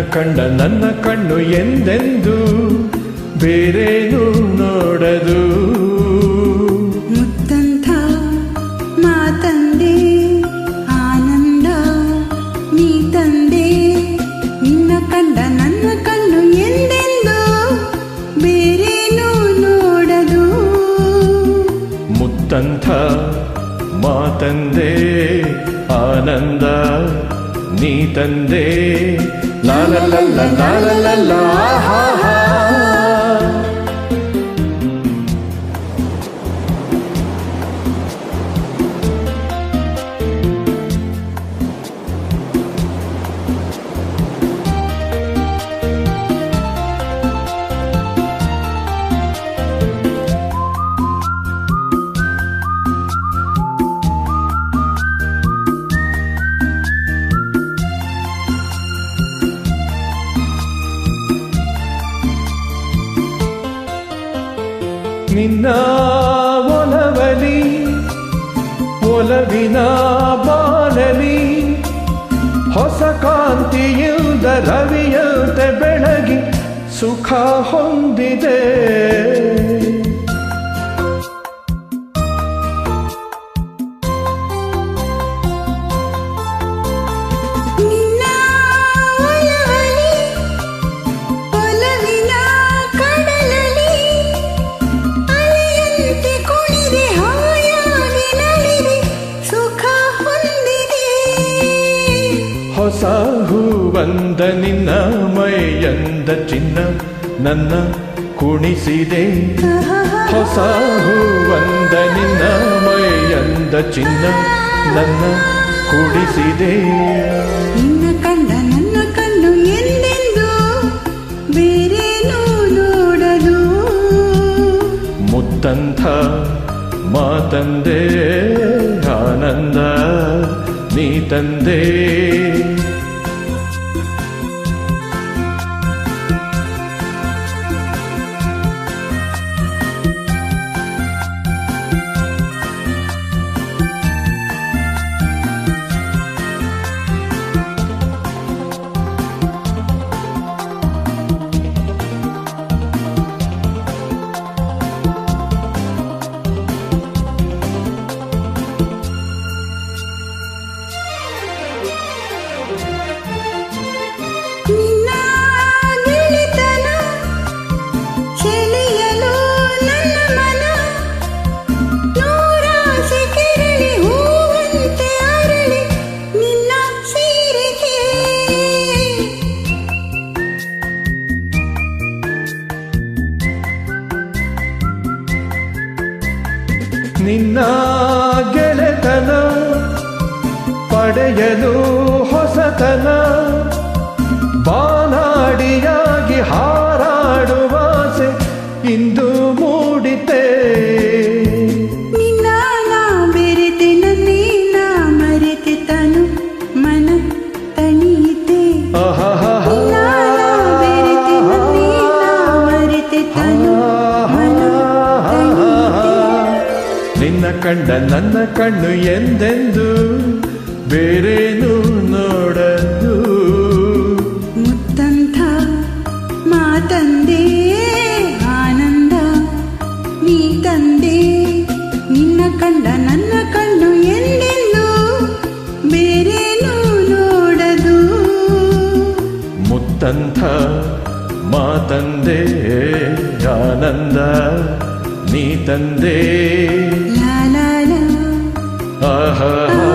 ಕಂಡ ನನ್ನ ಕಣ್ಣು ಎಂದೆಂದು ಬೇರೇನು ನೋಡದು. ಮುತ್ತಂಥ ಮಾತಂದೆ ಆನಂದ ನೀ ತಂದೆ ನಿನ್ನ ಕಂಡ ನನ್ನ ಕಣ್ಣು ಎಂದೆಂದು ಬೇರೇನೂ ನೋಡದು. ಮುತ್ತಂಥ ಮಾತಂದೆ ಆನಂದ ನೀ ತಂದೆ la la la la la la la ha ha ನಿನ್ನ ಒಲವಲಿ ಒಲವಿನ ಬಾಲಲಿ ಹೊಸ ಕಾಂತಿಯಿಂದ ರವಿಯಂತೆ ಬೆಳಗಿ ಸುಖ ಹೊಂದಿದೆ. ಹೊಸ ಬಂದ ನಿನ್ನ ಮೈಯಂದ ಚಿನ್ನ ನನ್ನ ಕುಣಿಸಿದೆ. ಹೊಸ ಹೂವಂದ ನಿನ್ನ ಮೈಯಂದ ಚಿನ್ನ ನನ್ನ ಕುಡಿಸಿದೆ. ನಿನ್ನ ಕಂಡ ನನ್ನ ಕಣ್ಣು ಎಂದೆಂದು ಬೇರೇನೂ ನೋಡದು ಮುತ್ತಂಥ ಮಾತಂದೆ ಆನಂದ ನೀ ತಂದೆ. ಗೆಳೆತನ ಪಡೆಯಲು ಹೊಸತನ ಬಾನಾಡಿಯಾಗಿ ಹಾರಾಡುವಾಸೆ ಇಂದು ನಿನ್ನ ಕಂಡ ನನ್ನ ಕಣ್ಣು ಎಂದೆಂದು ಬೇರೇನು ನೋಡದು ಮುತ್ತಂಥ ಮಾತಂದೆ ಆನಂದ ನೀ ತಂದೆ ನಿನ್ನ ಕಂಡ ನನ್ನ ಕಣ್ಣು ಎಂದೆಂದು ಬೇರೇನು ನೋಡದು? ಮುತ್ತಂಥ ಮಾತಂದೆ ಆನಂದ ನೀ ತಂದೆ 啊